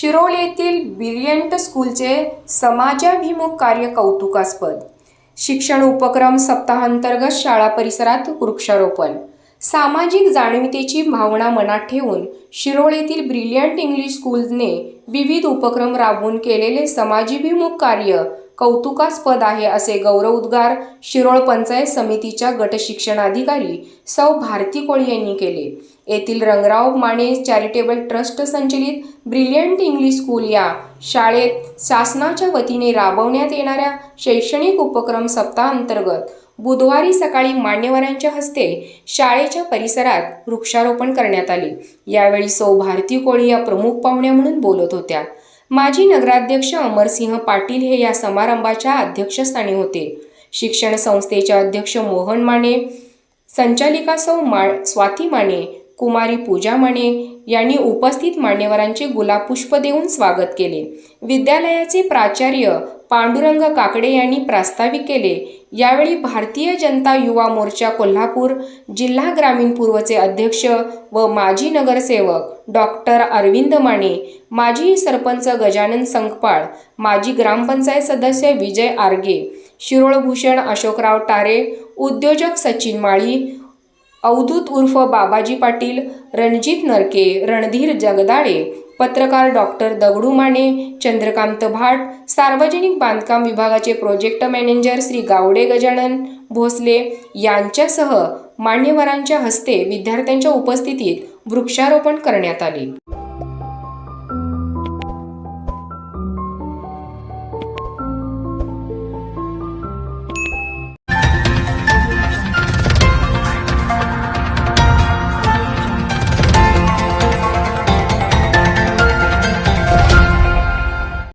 शिरोळ येथील ब्रिलियंट स्कूलचे समाजाभिमुख कार्य कौतुकास्पद. शिक्षण उपक्रम सप्ताहांतर्गत शाळा परिसरात वृक्षारोपण. सामाजिक जाणीवतेची भावना मनात ठेवून शिरोळ येथील ब्रिलियंट इंग्लिश स्कूलने विविध उपक्रम राबवून केलेले समाजाभिमुख कार्य कौतुकास्पद आहे असे गौरवोद्गार शिरोळ पंचायत समितीच्या गटशिक्षणाधिकारी सौ भारती कोळी यांनी केले. येथील रंगराव माने चॅरिटेबल ट्रस्ट संचलित ब्रिलियंट इंग्लिश स्कूल या शाळेत शासनाच्या वतीने राबवण्यात येणाऱ्या शैक्षणिक उपक्रम सप्ताहांतर्गत बुधवारी सकाळी मान्यवरांच्या हस्ते शाळेच्या परिसरात वृक्षारोपण करण्यात आले. यावेळी सौ भारती कोळी या प्रमुख पाहुण्या म्हणून बोलत होत्या. माजी नगराध्यक्ष अमरसिंह पाटील हे या समारंभाच्या अध्यक्षस्थानी होते. शिक्षण संस्थेचे अध्यक्ष मोहन माने संचालिका सौ मा स्वाती माने कुमारी पूजा माने यांनी उपस्थित मान्यवरांचे गुलाब पुष्प देऊन स्वागत केले. विद्यालयाचे प्राचार्य पांडुरंग काकडे यांनी प्रास्ताविक केले. यावेळी भारतीय जनता युवा मोर्चा कोल्हापूर जिल्हा ग्रामीण पूर्वचे अध्यक्ष व माजी नगरसेवक डॉक्टर अरविंद माने माजी सरपंच गजानन संकपाळ माजी ग्रामपंचायत सदस्य विजय आर्गे शिरोळभूषण अशोकराव टारे उद्योजक सचिन माळी अवधूत उर्फ बाबाजी पाटील रणजित नरके रणधीर जगदाळे पत्रकार डॉक्टर दगडू माने चंद्रकांत भाट सार्वजनिक बांधकाम विभागाचे प्रोजेक्ट मॅनेजर श्री गावडे गजानन भोसले यांच्यासह मान्यवरांच्या हस्ते विद्यार्थ्यांच्या उपस्थितीत वृक्षारोपण करण्यात आले.